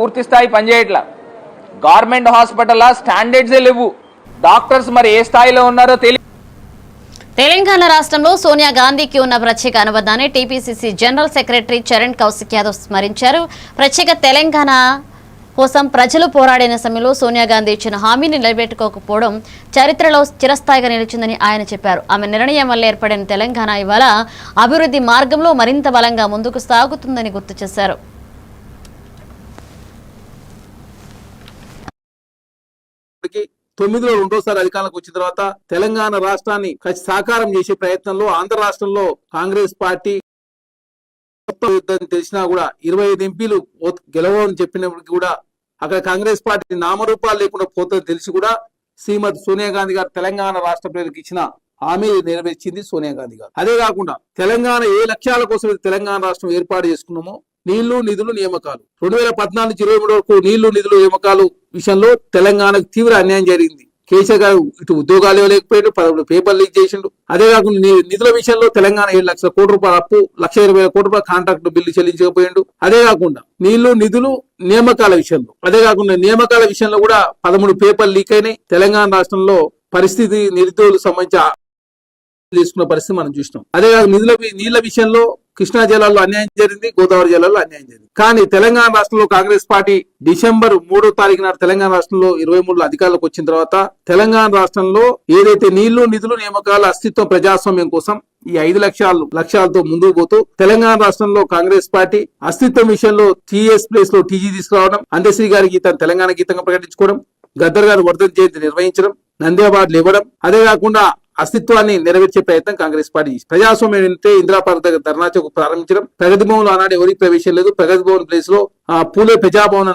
పూర్తి స్థాయి పనిచేయట్లా. గవర్నమెంట్ హాస్పిటల్ స్టాండర్డ్సే లేవు. డాక్టర్స్ మరి ఏ స్థాయిలో ఉన్నారో తెలియదు తెలంగాణ రాష్ట్రంలో సోనియా గాంధీకి ఉన్న ప్రత్యేక అనుబంధాన్ని TPCC general secretary Charan Kaushik Yadav స్మరించారు. ప్రత్యేక తెలంగాణ కోసం ప్రజలు పోరాడిన సమయంలో సోనియా గాంధీ ఇచ్చిన హామీని నిలబెట్టుకోకపోవడం చరిత్రలో చిరస్థాయిగా నిలిచిందని ఆయన చెప్పారు. ఆమె నిర్ణయం వల్ల ఏర్పడిన తెలంగాణ ఇవాళ అభివృద్ధి మార్గంలో మరింత బలంగా ముందుకు సాగుతుందని గుర్తు చేశారు. తొమ్మిదిలో రెండోసారి అధికారంలోకి వచ్చిన తర్వాత తెలంగాణ రాష్ట్రాన్ని సాకారం చేసే ప్రయత్నంలో ఆంధ్ర రాష్ట్రంలో కాంగ్రెస్ పార్టీ కొత్త యుద్ధం తెలిసినా కూడా ఇరవై ఐదు ఎంపీలు ఓ- గెలవని చెప్పినప్పటికీ కూడా అక్కడ కాంగ్రెస్ పార్టీ నామరూపాలు లేకుండా పోతుందని తెలిసి కూడా శ్రీమతి సోనియా గాంధీ గారు తెలంగాణ రాష్ట్ర ప్రజలకు ఇచ్చిన హామీ నెరవేర్చింది సోనియా గాంధీ గారు. అదే కాకుండా తెలంగాణ ఏ లక్ష్యాల కోసం తెలంగాణ రాష్ట్రం ఏర్పాటు చేసుకున్నామో నీళ్ళు నిధులు నియామకాలు. రెండు వేల పద్నాలుగు నుంచి ఇరవై మూడు వరకు నీళ్ళు నిధులు నియామకాలు విషయంలో తెలంగాణకు తీవ్ర అన్యాయం జరిగింది. కేసీఆర్ గారు ఇటు ఉద్యోగాలు ఇవ్వలేకపోయాడు పదమూడు పేపర్ లీక్ చేసిండు. అదే కాకుండా నిధుల విషయంలో తెలంగాణ ఏడు లక్షల కోట్ల రూపాయల అప్పు లక్ష ఇరవై వేల కోట్ల రూపాయల కాంట్రాక్ట్ బిల్లు చెల్లించకపోయాడు. అదే కాకుండా నీళ్ళు నిధులు నియామకాల విషయంలో. అదే కాకుండా నియామకాల విషయంలో కూడా పదమూడు పేపర్ లీక్ అయినాయి. తెలంగాణ రాష్ట్రంలో పరిస్థితి నిరుద్యోగులకు సంబంధించి తీసుకున్న పరిస్థితి మనం చూసినాం. అదే నిధుల నీళ్ళ విషయంలో కృష్ణా జిల్లాలో అన్యాయం జరిగింది గోదావరి జిల్లాలో అన్యాయం జరిగింది. కానీ తెలంగాణ రాష్ట్రంలో కాంగ్రెస్ పార్టీ డిసెంబర్ మూడో తారీఖు నాడు తెలంగాణ రాష్ట్రంలో ఇరవై మూడులో అధికారులకు వచ్చిన తర్వాత తెలంగాణ రాష్ట్రంలో ఏదైతే నీళ్ళు నిధులు నియామకాలు అస్తిత్వం ప్రజాస్వామ్యం కోసం ఈ ఐదు లక్షలు లక్ష్యాలతో ముందుకు పోతూ తెలంగాణ రాష్ట్రంలో కాంగ్రెస్ పార్టీ అస్తిత్వం విషయంలో టీఎస్ ప్లేస్లో టీజీ తీసుకురావడం అందశ్రీ గారి గీతాన్ని తెలంగాణ గీతంగా ప్రకటించుకోవడం గద్దర్ గారు వర్ధన్ జయంతి నిర్వహించడం నంది ఇవ్వడం అదే కాకుండా అస్తిత్వాన్ని నెరవేర్చే ప్రయత్నం కాంగ్రెస్ పార్టీ చేసింది. ప్రజాస్వామ్యం అంటే ఇందిరాపార్క్ దగ్గర ధర్నా చౌక్ ప్రారంభించడం ప్రగతి భవన్ ఆనాడు ఎవరికి ప్రవేశం లేదు ప్రగతి భవన్ ప్లేస్లో పూలే ప్రజాభవన్